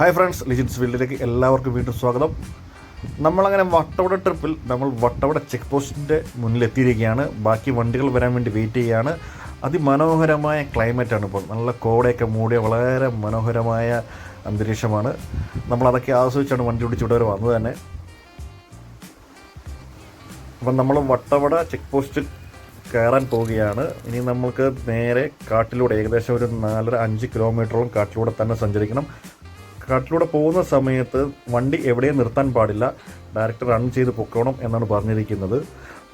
Hi friends ലിജിൻസ് ഫീൽഡിലേക്ക് എല്ലാവർക്കും വീണ്ടും സ്വാഗതം. നമ്മളങ്ങനെ വട്ടവട ട്രിപ്പിൽ നമ്മൾ വട്ടവട ചെക്ക് പോസ്റ്റിന്റെ മുന്നിലെത്തിയിരിക്കുകയാണ്. ബാക്കി വണ്ടികൾ വരാൻ വേണ്ടി വെയിറ്റ് ചെയ്യുകയാണ്. അതിമനോഹരമായ ക്ലൈമറ്റാണ് ഇപ്പോൾ. നല്ല കോടയൊക്കെ മൂടിയ വളരെ മനോഹരമായ അന്തരീക്ഷമാണ്. നമ്മളതൊക്കെ ആസ്വദിച്ചാണ് വണ്ടി ഓടിച്ച് ഇവിടെ വരെ വന്നത് തന്നെ. അപ്പം നമ്മൾ വട്ടവട ചെക്ക് പോസ്റ്റിൽ കയറാൻ പോവുകയാണ്. ഇനി നമുക്ക് നേരെ കാട്ടിലൂടെ ഏകദേശം ഒരു നാലര അഞ്ച് കിലോമീറ്ററോളം കാട്ടിലൂടെ തന്നെ സഞ്ചരിക്കണം. കാട്ടിലൂടെ പോകുന്ന സമയത്ത് വണ്ടി എവിടെയും നിർത്താൻ പാടില്ല. ഡയറക്ടർ റൺ ചെയ്ത് പൊക്കോണം എന്നാണ് പറഞ്ഞിരിക്കുന്നത്.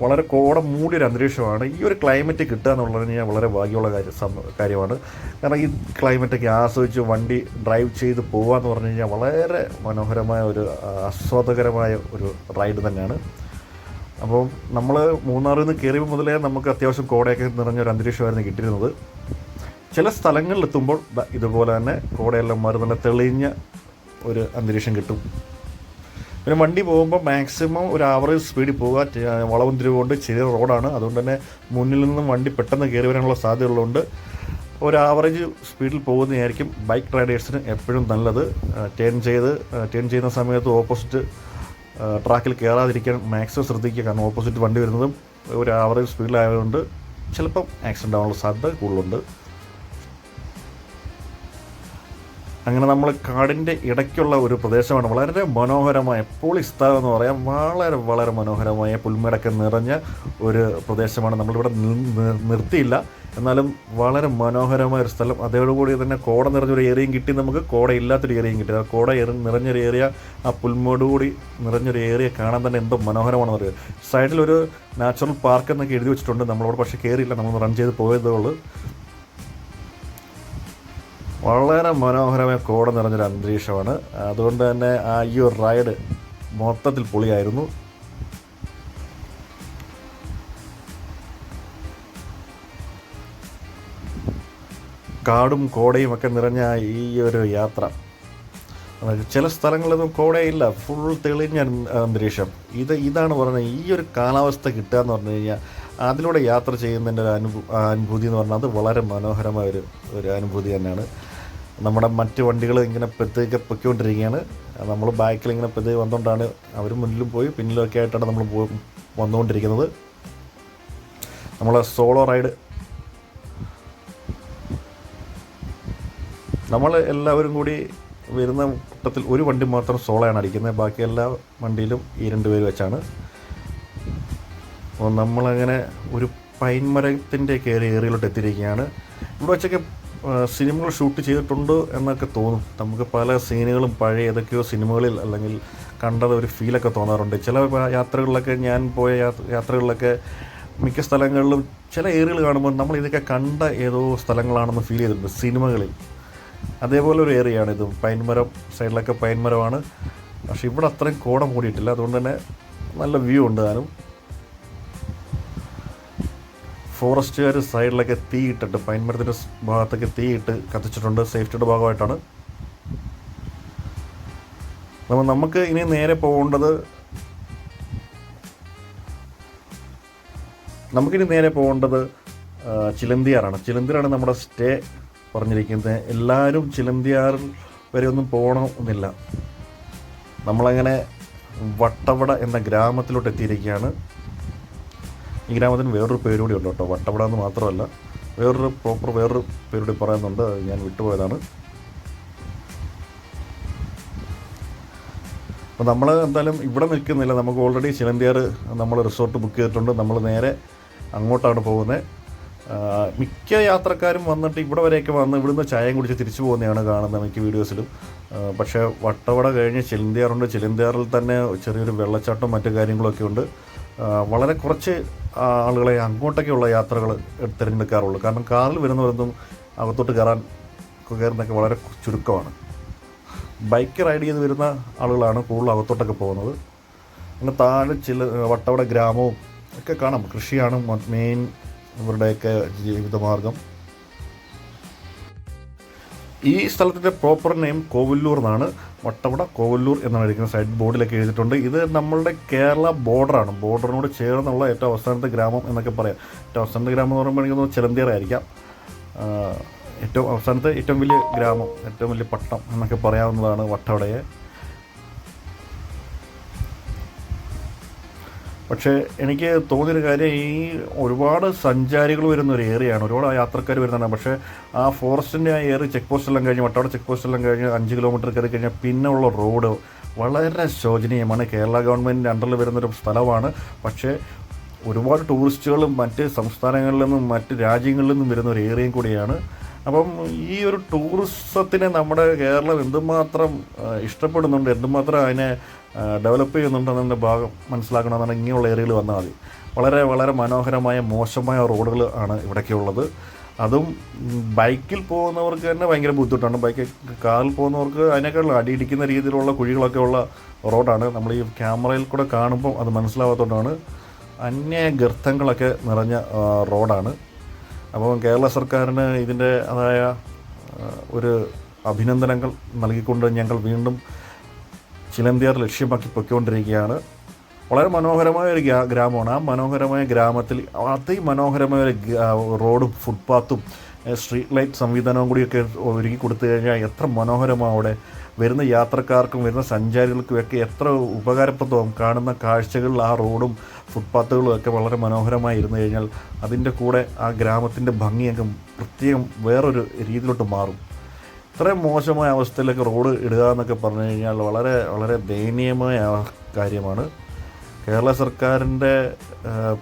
വളരെ കോട മൂടിയൊരു അന്തരീക്ഷമാണ്. ഈ ഒരു ക്ലൈമറ്റ് കിട്ടുക എന്നുള്ളത് ഞാൻ വളരെ ഭാഗ്യമുള്ള കാര്യം കാര്യമാണ്. കാരണം ഈ ക്ലൈമറ്റൊക്കെ ആസ്വദിച്ച് വണ്ടി ഡ്രൈവ് ചെയ്ത് പോകുക എന്ന് പറഞ്ഞു കഴിഞ്ഞാൽ വളരെ മനോഹരമായ ഒരു ആസ്വാദകരമായ ഒരു റൈഡ് തന്നെയാണ്. അപ്പോൾ നമ്മൾ മൂന്നാറിൽ നിന്ന് കയറിയപ്പോൾ മുതലേ നമുക്ക് അത്യാവശ്യം കോടയൊക്കെ നിറഞ്ഞ ഒരു അന്തരീക്ഷമായിരുന്നു കിട്ടിയിരുന്നത്. ചില സ്ഥലങ്ങളിൽ എത്തുമ്പോൾ ഇതുപോലെ തന്നെ കൂടെയെല്ലാം മാറി തെളിഞ്ഞ ഒരു അന്തരീക്ഷം കിട്ടും. പിന്നെ വണ്ടി പോകുമ്പോൾ മാക്സിമം ഒരു ആവറേജ് സ്പീഡിൽ പോവുക വളവും തിരിവുകൊണ്ട് ചെറിയ റോഡാണ്. അതുകൊണ്ട് തന്നെ മുന്നിൽ നിന്നും വണ്ടി പെട്ടെന്ന് കയറി വരാനുള്ള സാധ്യതയുള്ളതുകൊണ്ട് ഒരു ആവറേജ് സ്പീഡിൽ പോകുന്നതായിരിക്കും ബൈക്ക് റൈഡേഴ്സിന് എപ്പോഴും നല്ലത്. ടേൺ ചെയ്ത് ടേൺ ചെയ്യുന്ന സമയത്ത് ഓപ്പോസിറ്റ് ട്രാക്കിൽ കയറാതിരിക്കാൻ മാക്സിമം ശ്രദ്ധിക്കുക. കാരണം ഓപ്പോസിറ്റ് വണ്ടി വരുന്നതും ഒരു ആവറേജ് സ്പീഡിലായതുകൊണ്ട് ചിലപ്പം ആക്സിഡന്റ് ആവാനുള്ള സാധ്യത കൂടുതലുണ്ട്. അങ്ങനെ നമ്മൾ കാടിന്റെ ഇടയ്ക്കുള്ള ഒരു പ്രദേശമാണ്. വളരെ മനോഹരമായ പൊളി സ്ഥലം എന്ന് പറയാം. വളരെ വളരെ മനോഹരമായ പുൽമേടൊക്കെ നിറഞ്ഞ ഒരു പ്രദേശമാണ്. നമ്മളിവിടെ നിർത്തിയില്ല. എന്നാലും വളരെ മനോഹരമായ ഒരു സ്ഥലം. അതോടുകൂടി തന്നെ കോട നിറഞ്ഞൊരു ഏരിയയും കിട്ടി. നമുക്ക് കോട ഇല്ലാത്തൊരു ഏരിയയും കിട്ടി. ആ കോട നിറഞ്ഞൊരു ഏരിയ ആ പുൽമോടുകൂടി നിറഞ്ഞൊരു ഏരിയ കാണാൻ തന്നെ എന്തോ മനോഹരമാണെന്ന് പറയുക സൈഡിലൊരു നാച്ചുറൽ പാർക്ക് എന്നൊക്കെ എഴുതി വെച്ചിട്ടുണ്ട്. നമ്മളവിടെ പക്ഷേ കയറിയില്ല നമ്മൾ റൺ ചെയ്ത് പോയതേ ഉള്ളൂ. വളരെ മനോഹരമായ കോട നിറഞ്ഞൊരു അന്തരീക്ഷമാണ്. അതുകൊണ്ട് തന്നെ ആ ഈ ഒരു റൈഡ് മൊത്തത്തിൽ പൊളിയായിരുന്നു. കാടും കോടയും ഒക്കെ നിറഞ്ഞ ഈ ഒരു യാത്ര. ചില സ്ഥലങ്ങളിലൊന്നും കോടയില്ല ഫുൾ തെളിഞ്ഞ അന്തരീക്ഷം. ഇത് ഇതാണ് പറഞ്ഞത് ഈ ഒരു കാലാവസ്ഥ കിട്ടുക എന്ന് പറഞ്ഞു കഴിഞ്ഞാൽ അതിലൂടെ യാത്ര ചെയ്യുന്നതിന്റെ ഒരു അനുഭൂ അനുഭൂതി എന്ന് പറഞ്ഞാൽ അത് വളരെ മനോഹരമായ ഒരു ഒരു അനുഭൂതി തന്നെയാണ്. നമ്മുടെ മറ്റ് വണ്ടികൾ ഇങ്ങനെ പെത്തേക്ക് പൊയ്ക്കൊണ്ടിരിക്കുകയാണ്. നമ്മൾ ബാക്കിൽ ഇങ്ങനെ പെത്തേക്ക് വന്നുകൊണ്ടാണ് അവർ മുന്നിലും പോയി പിന്നിലൊക്കെ ആയിട്ടാണ് നമ്മൾ വന്നുകൊണ്ടിരിക്കുന്നത്. നമ്മളെ സോളോ റൈഡ് നമ്മൾ എല്ലാവരും കൂടി വരുന്ന കൂട്ടത്തിൽ ഒരു വണ്ടി മാത്രം സോളയാണ് അടിക്കുന്നത്. ബാക്കി എല്ലാ വണ്ടിയിലും ഈ രണ്ട് പേര് വെച്ചാണ്. അപ്പോൾ നമ്മളങ്ങനെ ഒരു പൈൻ മരത്തിന്റെ കയറി ഏറിയിലോട്ട് എത്തിയിരിക്കുകയാണ്. ഇവിടെ വെച്ചൊക്കെ സിനിമകൾ ഷൂട്ട് ചെയ്തിട്ടുണ്ട് എന്നൊക്കെ തോന്നും. നമുക്ക് പല സീനുകളും പഴയ ഏതൊക്കെയോ സിനിമകളിൽ അല്ലെങ്കിൽ കണ്ടത് ഒരു ഫീലൊക്കെ തോന്നാറുണ്ട്. ചില യാത്രകളിലൊക്കെ ഞാൻ പോയ യാത്ര- യാത്രകളിലൊക്കെ മിക്ക സ്ഥലങ്ങളിലും ചില ഏരിയകൾ കാണുമ്പോൾ നമ്മൾ ഇതൊക്കെ കണ്ട ഏതോ സ്ഥലങ്ങളാണെന്ന് ഫീൽ ചെയ്തിട്ടുണ്ട് സിനിമകളിൽ. അതേപോലെ ഒരു ഏരിയയാണ് ഇത്. പൈൻമരം സൈഡിലൊക്കെ പൈൻമരമാണ്. പക്ഷേ ഇവിടെ അത്രയും കോടം മൂടിയിട്ടില്ല. അതുകൊണ്ട് തന്നെ നല്ല വ്യൂ ഉണ്ട് താനും ഫോറസ്റ്റുകാർ സൈഡിലൊക്കെ തീ ഇട്ടിട്ട് പൈൻമരത്തിന്റെ സ് ഭാഗത്തൊക്കെ തീയിട്ട് കത്തിച്ചിട്ടുണ്ട്. സേഫ്റ്റിയുടെ ഭാഗമായിട്ടാണ്. അപ്പോൾ നമുക്ക് ഇനി നേരെ പോകേണ്ടത് നമുക്കിനി നേരെ പോകേണ്ടത് ചിലന്തിയാറാണ്. ചിലന്തിയാറാണ് നമ്മുടെ സ്റ്റേ പറഞ്ഞിരിക്കുന്നത്. എല്ലാവരും ചിലന്തിയാറിൽ വരെ ഒന്നും പോകണമെന്നില്ല. നമ്മളങ്ങനെ വട്ടവട എന്ന ഗ്രാമത്തിലോട്ട് എത്തിയിരിക്കുകയാണ്. ഈ ഗ്രാമത്തിന് വേറൊരു പേര് കൂടി ഉണ്ട് കേട്ടോ. വട്ടവട എന്ന് മാത്രമല്ല വേറൊരു പ്രോപ്പർ വേറൊരു പേര് കൂടി പറയുന്നുണ്ട് ഞാൻ വിട്ടുപോയതാണ്. അപ്പോൾ നമ്മൾ എന്തായാലും ഇവിടെ നിൽക്കുന്നില്ല. നമുക്ക് ഓൾറെഡി ചിലന്തിയാർ നമ്മൾ റിസോർട്ട് ബുക്ക് ചെയ്തിട്ടുണ്ട്. നമ്മൾ നേരെ അങ്ങോട്ടാണ് പോകുന്നത്. മിക്ക യാത്രക്കാരും വന്നിട്ട് ഇവിടെ വരെയൊക്കെ വന്ന് ഇവിടുന്ന് ചായം കുടിച്ച് തിരിച്ചു പോകുന്നതാണ് കാണുന്നത് മിക്ക വീഡിയോസിലും. പക്ഷേ വട്ടവട കഴിഞ്ഞ് ചിലന്തിയാറുണ്ട് ചിലന്തിയാറിൽ തന്നെ ചെറിയൊരു വെള്ളച്ചാട്ടം മറ്റു കാര്യങ്ങളൊക്കെ ഉണ്ട്. വളരെ കുറച്ച് ആളുകളെ അങ്ങോട്ടൊക്കെയുള്ള യാത്രകൾ തിരഞ്ഞെടുക്കാറുള്ളൂ. കാരണം കാറിൽ വരുന്നവരൊന്നും അകത്തോട്ട് കയറാൻ കയറുന്നതൊക്കെ വളരെ ചുരുക്കമാണ്. ബൈക്ക് റൈഡ് ചെയ്ത് വരുന്ന ആളുകളാണ് കൂടുതൽ അകത്തോട്ടൊക്കെ പോകുന്നത്. അങ്ങനെ താഴെ ചില വട്ടവട ഗ്രാമവും ഒക്കെ കാണാം. കൃഷിയാണ് മെയിൻ ഇവരുടെയൊക്കെ ജീവിതമാർഗം. ഈ സ്ഥലത്തിന്റെ പ്രോപ്പർ നെയിം കോവില്ലൂർ എന്നാണ്. വട്ടവട കോവല്ലൂർ എന്നാണ് ഇരിക്കുന്ന സൈഡ് ബോർഡിലൊക്കെ എഴുതിയിട്ടുണ്ട്. ഇത് നമ്മളുടെ കേരള ബോർഡറാണ് ബോർഡറിനോട് ചേർന്നുള്ള ഏറ്റവും അവസാനത്തെ ഗ്രാമം എന്നൊക്കെ പറയാം. ഏറ്റവും അവസാനത്തെ ഗ്രാമം എന്ന് പറയുമ്പോൾ എനിക്കൊന്ന് ചിലന്തിയറായിരിക്കാം ഏറ്റവും അവസാനത്തെ ഏറ്റവും വലിയ ഗ്രാമം ഏറ്റവും വലിയ പട്ടണം എന്നൊക്കെ പറയാവുന്നതാണ് വട്ടവടയെ. പക്ഷേ എനിക്ക് തോന്നിയൊരു കാര്യം ഈ ഒരുപാട് സഞ്ചാരികൾ വരുന്ന ഒരു ഏരിയയാണ് ഒരുപാട് യാത്രക്കാർ വരുന്നതാണ്. പക്ഷേ ആ ഫോറസ്റ്റിന്റെ ആ ഏറി ചെക്ക് പോസ്റ്റെല്ലാം കഴിഞ്ഞ് വട്ടവട ചെക്ക് പോസ്റ്റെല്ലാം കഴിഞ്ഞ് അഞ്ച് കിലോമീറ്റർ കയറി കഴിഞ്ഞാൽ പിന്നെ ഉള്ള റോഡ് വളരെ ശോചനീയമാണ്. കേരള ഗവൺമെന്റിന്റെ അണ്ടറിൽ വരുന്നൊരു സ്ഥലമാണ്. പക്ഷേ ഒരുപാട് ടൂറിസ്റ്റുകളും മറ്റ് സംസ്ഥാനങ്ങളിൽ നിന്നും മറ്റ് രാജ്യങ്ങളിൽ നിന്നും വരുന്ന ഒരു ഏരിയയും കൂടിയാണ്. അപ്പം ഈ ഒരു ടൂറിസത്തിനെ നമ്മുടെ കേരളം എന്തുമാത്രം ഇഷ്ടപ്പെടുന്നുണ്ട് എന്തുമാത്രം അതിനെ ഡെവലപ്പ് ചെയ്യുന്നുണ്ടെന്നതിന്റെ ഭാഗം മനസ്സിലാക്കണമെന്നാണ് ഇങ്ങനെയുള്ള ഏരിയയിൽ വന്നാൽ മതി. വളരെ വളരെ മനോഹരമായ മോശമായ റോഡുകൾ ആണ് ഇവിടേക്ക് ഉള്ളത് അതും ബൈക്കിൽ പോകുന്നവർക്ക് തന്നെ ഭയങ്കര ബുദ്ധിമുട്ടാണ്. ബൈക്കിൽ കാറിൽ പോകുന്നവർക്ക് അതിനേക്കാൾ അടിയിടിക്കുന്ന രീതിയിലുള്ള കുഴികളൊക്കെ ഉള്ള റോഡാണ്. നമ്മൾ ഈ ക്യാമറയിൽ കൂടെ കാണുമ്പോൾ അത് മനസ്സിലാവാത്തതുകൊണ്ടാണ് അന്യ ഗർത്തങ്ങളൊക്കെ നിറഞ്ഞ റോഡാണ്. അപ്പോൾ കേരള സർക്കാരിന് ഇതിന്റെ അതായ ഒരു അഭിനന്ദനങ്ങൾ നൽകിക്കൊണ്ട് ഞങ്ങൾ വീണ്ടും ചിലന്തിയാർ ലക്ഷ്യമാക്കി പൊയ്ക്കൊണ്ടിരിക്കുകയാണ്. വളരെ മനോഹരമായ ഒരു ഗ്രാ- ഗ്രാമമാണ്. ആ മനോഹരമായ ഗ്രാമത്തിൽ അതിമനോഹരമായ ഒരു റോഡും ഫുട്പാത്തും സ്ട്രീറ്റ് ലൈറ്റ് സംവിധാനവും കൂടിയൊക്കെ ഒരുക്കി കൊടുത്തു കഴിഞ്ഞാൽ എത്ര മനോഹരമാണ് അവിടെ. വരുന്ന യാത്രക്കാർക്കും വരുന്ന സഞ്ചാരികൾക്കും ഒക്കെ എത്ര ഉപകാരപ്രദവും കാണുന്ന കാഴ്ചകളിൽ ആ റോഡും ഫുട്പാത്തുകളും ഒക്കെ വളരെ മനോഹരമായി ഇരുന്നു കഴിഞ്ഞാൽ അതിന്റെ കൂടെ ആ ഗ്രാമത്തിന്റെ ഭംഗിയൊക്കെ പ്രത്യേകം വേറൊരു രീതിയിലോട്ട് മാറും. ഇത്രയും മോശമായ അവസ്ഥയിലേക്ക് റോഡ് ഇടുക എന്നൊക്കെ പറഞ്ഞു കഴിഞ്ഞാൽ വളരെ വളരെ ദയനീയമായ കാര്യമാണ്. കേരള സർക്കാരിന്റെ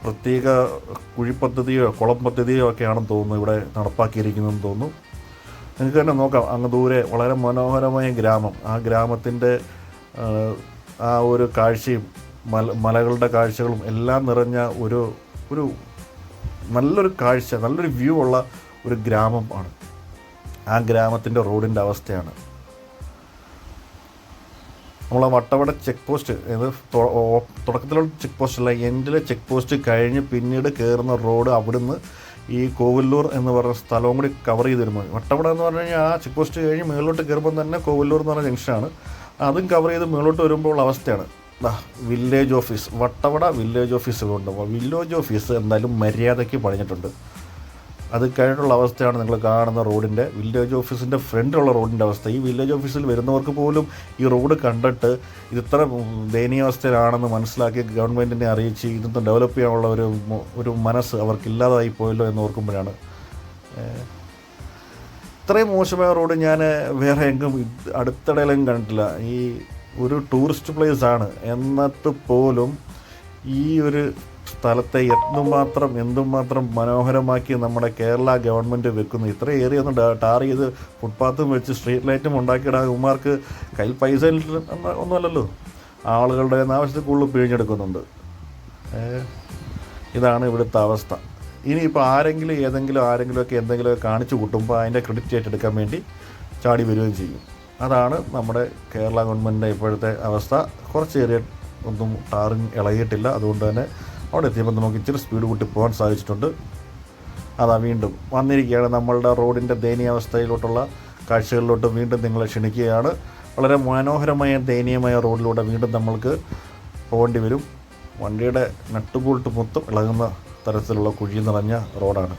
പ്രത്യേക കുഴിപ്പദ്ധതിയോ കുളം പദ്ധതിയോ ഒക്കെയാണെന്ന് തോന്നുന്നു ഇവിടെ നടപ്പാക്കിയിരിക്കുന്നതെന്ന് തോന്നുന്നു. നിങ്ങൾക്ക് തന്നെ നോക്കാം. അങ്ങ് ദൂരെ വളരെ മനോഹരമായ ഗ്രാമം. ആ ഗ്രാമത്തിന്റെ ആ, ആ ഒരു കാഴ്ചയും മല മലകളുടെ കാഴ്ചകളും എല്ലാം നിറഞ്ഞ ഒരു ഒരു നല്ലൊരു കാഴ്ച നല്ലൊരു വ്യൂ ഉള്ള ഒരു ഗ്രാമം ആണ്. ആ ഗ്രാമത്തിന്റെ റോഡിന്റെ അവസ്ഥയാണ്. നമ്മളെ വട്ടവട ചെക്ക് പോസ്റ്റ് തുടക്കത്തിലുള്ള ചെക്ക് പോസ്റ്റ് അല്ല എൻഡിലെ ചെക്ക് പോസ്റ്റ് കഴിഞ്ഞ് പിന്നീട് കയറുന്ന റോഡ് അവിടുന്ന് ഈ കോവല്ലൂർ എന്ന് പറഞ്ഞ സ്ഥലവും കൂടി കവർ ചെയ്ത് ചെയ്തിരുന്നു വട്ടവട എന്ന് പറഞ്ഞു കഴിഞ്ഞാൽ ആ ചെക്ക് പോസ്റ്റ് കഴിഞ്ഞ് മേളിലോട്ട് കയറുമ്പോൾ തന്നെ കോവല്ലൂർ എന്ന് പറഞ്ഞ ജംഗ്ഷനാണ് അതും കവർ ചെയ്ത് മേളിലോട്ട് വരുമ്പോൾ അവസ്ഥയാണ്. Village office Vattavada village office കൊണ്ട് വില്ലേജ് ഓഫീസ് എന്തായാലും മര്യാദയ്ക്ക് പണിഞ്ഞിട്ടുണ്ട്. അത് കഴിഞ്ഞിട്ടുള്ള അവസ്ഥയാണ് നിങ്ങൾ കാണുന്ന റോഡിന്റെ വില്ലേജ് ഓഫീസിന്റെ ഫ്രണ്ടിലുള്ള റോഡിന്റെ അവസ്ഥ. ഈ വില്ലേജ് ഓഫീസിൽ വരുന്നവർക്ക് പോലും ഈ റോഡ് കണ്ടിട്ട് ഇത് ഇത്ര ദയനീയാവസ്ഥയിലാണെന്ന് മനസ്സിലാക്കി ഗവൺമെന്റിനെ അറിയിച്ച് ഇതൊന്ന് ഡെവലപ്പ് ചെയ്യാനുള്ള ഒരു ഒരു മനസ്സ് അവർക്കില്ലാതായി പോയല്ലോ എന്ന് ഓർക്കുമ്പോഴാണ്. ഇത്രയും മോശമായ റോഡ് ഞാൻ വേറെ എങ്കും അടുത്തിടയിലും കണ്ടിട്ടില്ല. ഈ ഒരു ടൂറിസ്റ്റ് പ്ലേസ് ആണ്. എന്നിട്ട് പോലും ഈ ഒരു സ്ഥലത്തെ എന്തുമാത്രം എന്തുമാത്രം മനോഹരമാക്കി നമ്മുടെ കേരള ഗവൺമെന്റ് വെക്കുന്നു. ഇത്ര ഏരിയ ഒന്ന് ടാർ ചെയ്ത് ഫുട്പാത്തും വെച്ച് സ്ട്രീറ്റ് ലൈറ്റും ഉണ്ടാക്കിയിടാൻ ഉമാർക്ക് കയ്യിൽ പൈസ ഒന്നുമല്ലല്ലോ. ആളുകളുടെ ആവശ്യത്തിൽ കൂടുതൽ പിഴിഞ്ഞെടുക്കുന്നുണ്ട്. ഇതാണ് ഇവിടുത്തെ അവസ്ഥ. ഇനിയിപ്പോൾ ആരെങ്കിലും ഏതെങ്കിലും ആരെങ്കിലുമൊക്കെ എന്തെങ്കിലുമൊക്കെ കാണിച്ചു കൂട്ടുമ്പോൾ അതിന്റെ ക്രെഡിറ്റ് ഏറ്റെടുക്കാൻ വേണ്ടി ചാടി വരികയും ചെയ്യും. അതാണ് നമ്മുടെ കേരള ഗവൺമെന്റിന്റെ ഇപ്പോഴത്തെ അവസ്ഥ. കുറച്ച് ഏരിയ ഒന്നും ടാറിങ് ഇളകിയിട്ടില്ല. അതുകൊണ്ട് തന്നെ അവിടെ എത്തിയപ്പോൾ നമുക്ക് ഇച്ചിരി സ്പീഡ് കൂട്ടി പോകാൻ സാധിച്ചിട്ടുണ്ട്. അതാ വീണ്ടും വന്നിരിക്കുകയാണ് നമ്മളുടെ റോഡിന്റെ ദയനീയാവസ്ഥയിലോട്ടുള്ള കാഴ്ചകളിലോട്ട് വീണ്ടും നിങ്ങളെ ക്ഷണിക്കുകയാണ്. വളരെ മനോഹരമായ ദയനീയമായ റോഡിലൂടെ വീണ്ടും നമ്മൾക്ക് പോകേണ്ടി വരും. വണ്ടിയുടെ നട്ടുബോൾട്ട് മൊത്തം ഇളകുന്ന തരത്തിലുള്ള കുഴി നിറഞ്ഞ റോഡാണ്.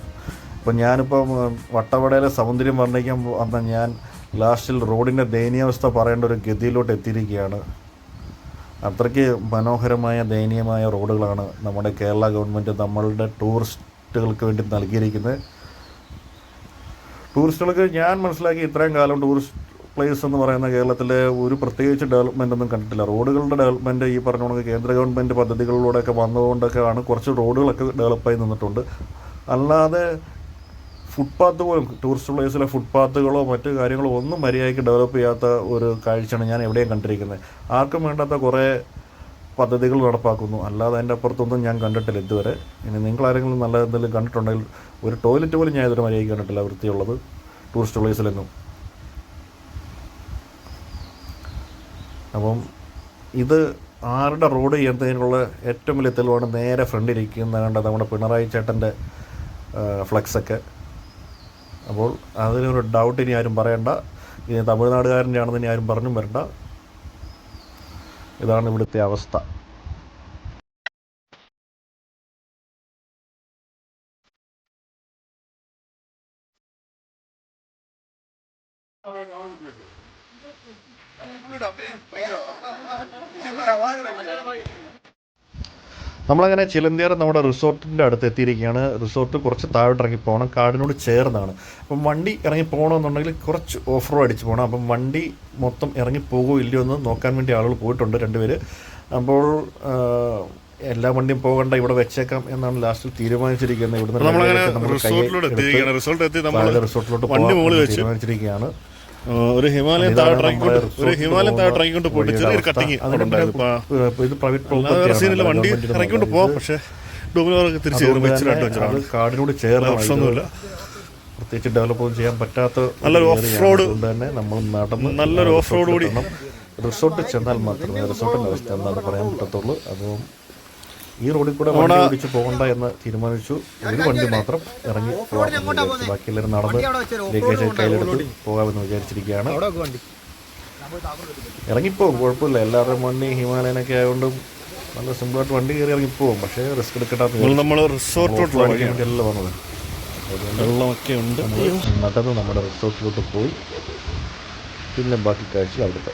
ഇപ്പം ഞാനിപ്പം വട്ടവടയിലെ സൗന്ദര്യം വർണിക്കാൻ വന്ന ഞാൻ ലാസ്റ്റിൽ റോഡിന്റെ ദയനീയാവസ്ഥ പറയേണ്ട ഒരു ഗതിയിലോട്ട് എത്തിയിരിക്കുകയാണ്. അത്രയ്ക്ക് മനോഹരമായ ദയനീയമായ റോഡുകളാണ് നമ്മുടെ കേരള ഗവൺമെന്റ് നമ്മളുടെ ടൂറിസ്റ്റുകൾക്ക് വേണ്ടി നൽകിയിരിക്കുന്നത്. ടൂറിസ്റ്റുകൾക്ക് ഞാൻ മനസ്സിലാക്കി ഇത്രയും കാലം ടൂറിസ്റ്റ് പ്ലേസ് എന്ന് പറയുന്ന കേരളത്തിലെ ഒരു പ്രത്യേകിച്ച് ഡെവലപ്മെന്റ് ഒന്നും കണ്ടിട്ടില്ല. റോഡുകളുടെ ഡെവലപ്മെന്റ് ഈ പറഞ്ഞ കണക്ക് കേന്ദ്ര ഗവൺമെന്റ് പദ്ധതികളിലൂടെയൊക്കെ വന്നതുകൊണ്ടൊക്കെയാണ് കുറച്ച് റോഡുകളൊക്കെ ഡെവലപ്പായി നിന്നിട്ടുണ്ട്. അല്ലാതെ ഫുട്പാത്ത് പോലും ടൂറിസ്റ്റ് പ്ലേസിലെ ഫുട്പാത്തുകളോ മറ്റു കാര്യങ്ങളോ ഒന്നും മര്യാദയ്ക്ക് ഡെവലപ്പ് ചെയ്യാത്ത ഒരു കാഴ്ചയാണ് ഞാൻ എവിടെയും കണ്ടിരിക്കുന്നത്. ആർക്കും വേണ്ടാത്ത കുറേ പദ്ധതികൾ നടപ്പാക്കുന്നു. അല്ലാതെ അതിന്റെ അപ്പുറത്തൊന്നും ഞാൻ കണ്ടിട്ടില്ല ഇതുവരെ. ഇനി നിങ്ങൾ ആരെങ്കിലും നല്ല എന്തെങ്കിലും കണ്ടിട്ടുണ്ടെങ്കിൽ ഒരു ടോയ്ലറ്റ് പോലും ഞാൻ ഇതുവരെ മര്യാദയ്ക്ക് കണ്ടിട്ടില്ല വൃത്തിയുള്ളത് ടൂറിസ്റ്റ് പ്ലേസിലെന്നും അപ്പം ഇത് ആരുടെ റോഡ് ചെയ്യുന്നതിനുള്ള ഏറ്റവും വലിയ തെളിവാണ് നേരെ ഫ്രണ്ടിലിരിക്കുന്ന കണ്ട നമ്മുടെ പിണറായി ചേട്ടന്റെ ഫ്ലെക്സൊക്കെ അപ്പോൾ അതിനൊരു ഡൗട്ട് ഇനി ആരും പറയണ്ട. ഇനി തമിഴ്നാടുകാരന്റെ ആണെന്ന് ഇനി ആരും പറഞ്ഞും വരണ്ട. ഇതാണ് ഇവിടുത്തെ അവസ്ഥ. നമ്മളങ്ങനെ ചിലന്തിയാർ നമ്മുടെ റിസോർട്ടിന്റെ അടുത്ത് എത്തിയിരിക്കുകയാണ്. റിസോർട്ട് കുറച്ച് താഴോട്ട് ഇറങ്ങി പോകണം. കാടിനോട് ചേർന്നാണ്. അപ്പം വണ്ടി ഇറങ്ങി പോകണമെന്നുണ്ടെങ്കിൽ കുറച്ച് ഓഫ് റോഡ് അടിച്ച് പോകണം. അപ്പം വണ്ടി മൊത്തം ഇറങ്ങി പോകുമോ ഇല്ലയോ എന്ന് നോക്കാൻ വേണ്ടി ആളുകൾ പോയിട്ടുണ്ട് രണ്ടുപേര്. അപ്പോൾ എല്ലാ വണ്ടിയും പോകണ്ട ഇവിടെ വെച്ചേക്കാം എന്നാണ് ലാസ്റ്റിൽ തീരുമാനിച്ചിരിക്കുന്നത്. ഇവിടുന്ന് നമ്മളങ്ങനെ നമ്മൾ കൈ റിസോർട്ടിലൂടെ എത്തിയിരിക്കുകയാണ്. റിസോർട്ടിൽ എത്തി നമ്മൾ റിസോർട്ടിലോട്ട് പോകാൻ തീരുമാനിച്ചിരിക്കുകയാണ്. ഒരു ഹിമാലയൻ ഇതാണ് താഴെ ഒരു ഹിമാലയൻ താഴെ പോകുന്ന ഇറങ്ങിക്കൊണ്ട് പോയിട്ട് ചെറിയൊരു കട്ടിങ് അതിന് ഉണ്ടായിരുന്നു. വണ്ടി ഇറക്കിക്കൊണ്ട് പോവാം. പക്ഷേ ഡോമിനോറൊക്കെ തിരിച്ച് കയറുമ്പോൾ ഇച്ചിരി അഡ്വഞ്ചറാണ് കാടിനോട് ചേർന്ന് പ്രശ്നമൊന്നുമില്ല പ്രത്യേകിച്ച് ഡെവലപ്പ് ചെയ്യാൻ പറ്റാത്ത നല്ലൊരു ഓഫ് റോഡ് തന്നെ നമ്മൾ നടന്ന് നല്ലൊരു ഓഫ് റോഡ് കൂടി. റിസോർട്ടിൽ ചെന്നാൽ മാത്രമേ റിസോർട്ടിന്റെ അവസ്ഥ എന്താണ് പറയാൻ പറ്റത്തുള്ളൂ. അപ്പം ഈ റോഡിൽ കൂടെ വണ്ടി ഓടിച്ച് പോകണ്ട എന്ന് തീരുമാനിച്ചു. ഒരു വണ്ടി മാത്രം ഇറങ്ങി പോകാമെന്ന് ബാക്കി എല്ലാവരും നടന്ന് ലഗേജ് കയ്യിലെടുത്ത് പോകാമെന്ന് വിചാരിച്ചിരിക്കുകയാണ്. ഇറങ്ങിപ്പോകും കുഴപ്പമില്ല. എല്ലാവരുടെയും വണ്ടി ഹിമാലയനൊക്കെ ആയതുകൊണ്ടും നല്ല സിമ്പിളായിട്ട് വണ്ടി കയറി ഇറങ്ങിപ്പോകും പക്ഷേ റിസ്ക് എടുക്കട്ടെ നമ്മൾ റിസോർട്ടിലോട്ടുള്ള വഴിയാണ് വേണ്ടിയല്ല വന്നത്. വെള്ളമൊക്കെ ഉണ്ട്. നടന്ന് നമ്മുടെ റിസോർട്ടിലോട്ട് പോയി. പിന്നെ ബാക്കി കാഴ്ച അവിടുത്തെ.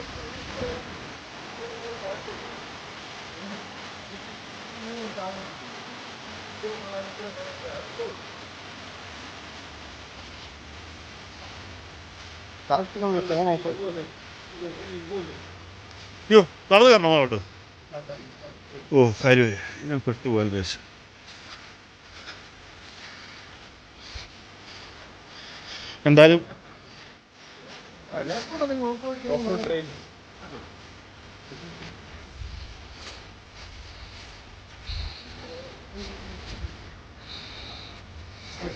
അയ്യോ നടന്നു കയറണോ അങ്ങോട്ട്. ഓ കാര്യമായി ഞാൻ പെട്ടുപോയാൽ ദേശം. എന്തായാലും ആ,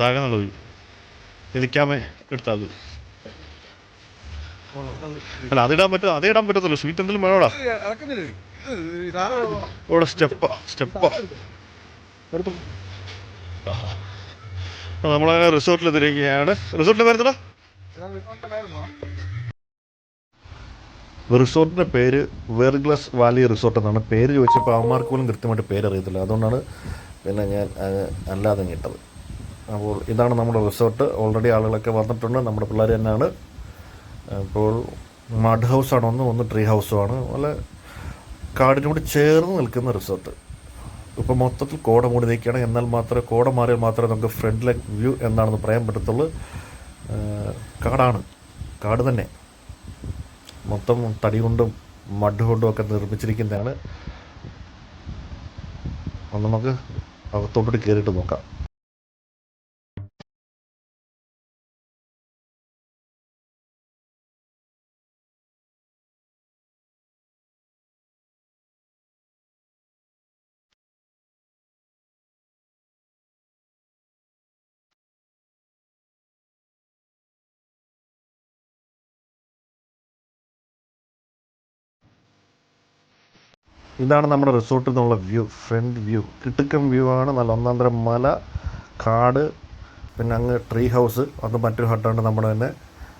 താഴെ നല്ലത് ഇരിക്കാമേ എടുത്താൽ അത്. അല്ല അതിടാൻ പറ്റും അതേ ഇടാൻ പറ്റത്തുള്ളൂ സ്വീറ്റ് എന്തെങ്കിലും വേണോടാ. ഇവിടെ സ്റ്റെപ്പാ സ്റ്റെപ്പാ. എടുത്തു. നമ്മളെ റിസോർട്ടിൽ എത്തിയിരിക്കുകയാണ് റിസോർട്ടിൽ വരുന്നടാ റിസോർട്ടിന്റെ പേര് വെർഗ്ലസ് വാലി റിസോർട്ട് എന്നാണ്. പേര് ചോദിച്ചപ്പോൾ അവന്മാർക്ക് പോലും കൃത്യമായിട്ട് പേര് അറിയത്തില്ല അതുകൊണ്ടാണ് പിന്നെ ഞാൻ അല്ലാതെ ഇട്ടത്. അപ്പോൾ ഇതാണ് നമ്മുടെ റിസോർട്ട്. ഓൾറെഡി ആളുകളൊക്കെ വന്നിട്ടുണ്ട്. നമ്മുടെ പിള്ളേർ തന്നെയാണ്. അപ്പോൾ മഡ് ഹൗസാണ് ഒന്ന് ഒന്ന് ട്രീ ഹൗസുമാണ് നല്ല കാടിനോട് ചേർന്ന് നിൽക്കുന്ന റിസോർട്ട്. ഇപ്പോൾ മൊത്തത്തിൽ കോട മൂടി നിൽക്കുകയാണ് എന്നാൽ മാത്രമേ കോട മാറിയാൽ മാത്രമേ നമുക്ക് ഫ്രണ്ട് ഫ്രണ്ടിലെ വ്യൂ എന്താണെന്ന് പറയാൻ പറ്റത്തുള്ളൂ. കാടാണ്. കാട് തന്നെ. മൊത്തം തടി കൊണ്ടും മഡ് കൊണ്ടും ഒക്കെ നിർമ്മിച്ചിരിക്കുന്നതാണ്. നമുക്ക് അകത്തോട്ട് കയറിയിട്ട് നോക്കാം. ഇതാണ് നമ്മുടെ റിസോർട്ടിൽ നിന്നുള്ള വ്യൂ ഫ്രണ്ട് വ്യൂ. കിട്ടുക്കം വ്യൂ ആണ്. നല്ല ഒന്നാന്തരം മല കാട് പിന്നെ അങ്ങ് ട്രീ ഹൗസ് അത് മറ്റൊരു ഹട്ടാണ് നമ്മുടെ തന്നെ.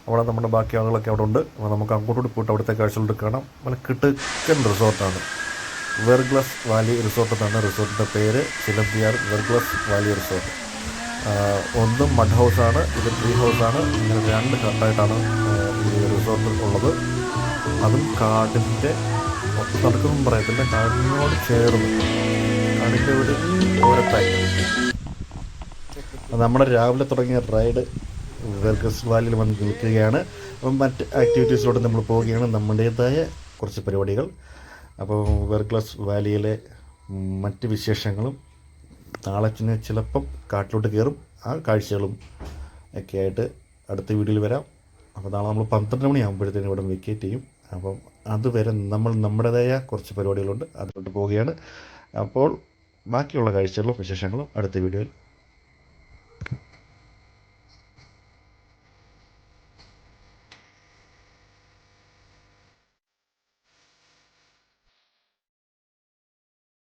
അവിടെ നമ്മുടെ ബാക്കി ആളുകളൊക്കെ അവിടെ ഉണ്ട്. അപ്പോൾ നമുക്ക് അങ്ങോട്ടോട്ട് പോയിട്ട് അവിടുത്തെ കാഴ്ചകളിട്ട് കാണാം. നല്ല കിട്ടുക്കൻ റിസോർട്ടാണ് വെർഗ്ലസ് വാലി റിസോർട്ട് എന്നാണ് റിസോർട്ടിന്റെ പേര്. ചിലന്തിയാർ വെർഗ്ലസ് വാലി റിസോർട്ട് ഒന്ന് മഡ് ഹൗസാണ് ഇത് ട്രീ ഹൗസാണ് ഇങ്ങനെ രണ്ട് ഹട്ടായിട്ടാണ് ഈ റിസോർട്ടിൽ ഉള്ളത്. അതും കാടിന്റെ നടക്കൊന്നും പറയത്തില്ല. കാടിനോട് ചേർന്ന്. കാടിന്റെ ഒരു ഓരത്തായി. നമ്മുടെ രാവിലെ തുടങ്ങിയ റൈഡ് വെർഗസ് വാലിയിൽ വന്ന് നിൽക്കുകയാണ്. അപ്പം മറ്റ് ആക്ടിവിറ്റീസിലോട്ട് നമ്മൾ പോവുകയാണ്. നമ്മുടേതായ കുറച്ച് പരിപാടികൾ. അപ്പോൾ വെർഗ്ലസ് വാലിയിലെ മറ്റ് വിശേഷങ്ങളും നാളെ പിന്നെ ചിലപ്പം കാട്ടിലോട്ട് കയറും. ആ കാഴ്ചകളും ഒക്കെ ആയിട്ട് അടുത്ത വീഡിയോയിൽ വരാം. അപ്പോൾ നാളെ നമ്മൾ പന്ത്രണ്ട് മണിയാകുമ്പോഴത്തേനും ഇവിടെ വെക്കേറ്റ് ചെയ്യും. അപ്പം അതുവരെ നമ്മൾ നമ്മുടേതായ കുറച്ച് പരിപാടികളുണ്ട്. അതുകൊണ്ട് പോവുകയാണ്. അപ്പോൾ ബാക്കിയുള്ള കാഴ്ചകളും വിശേഷങ്ങളും അടുത്ത വീഡിയോയിൽ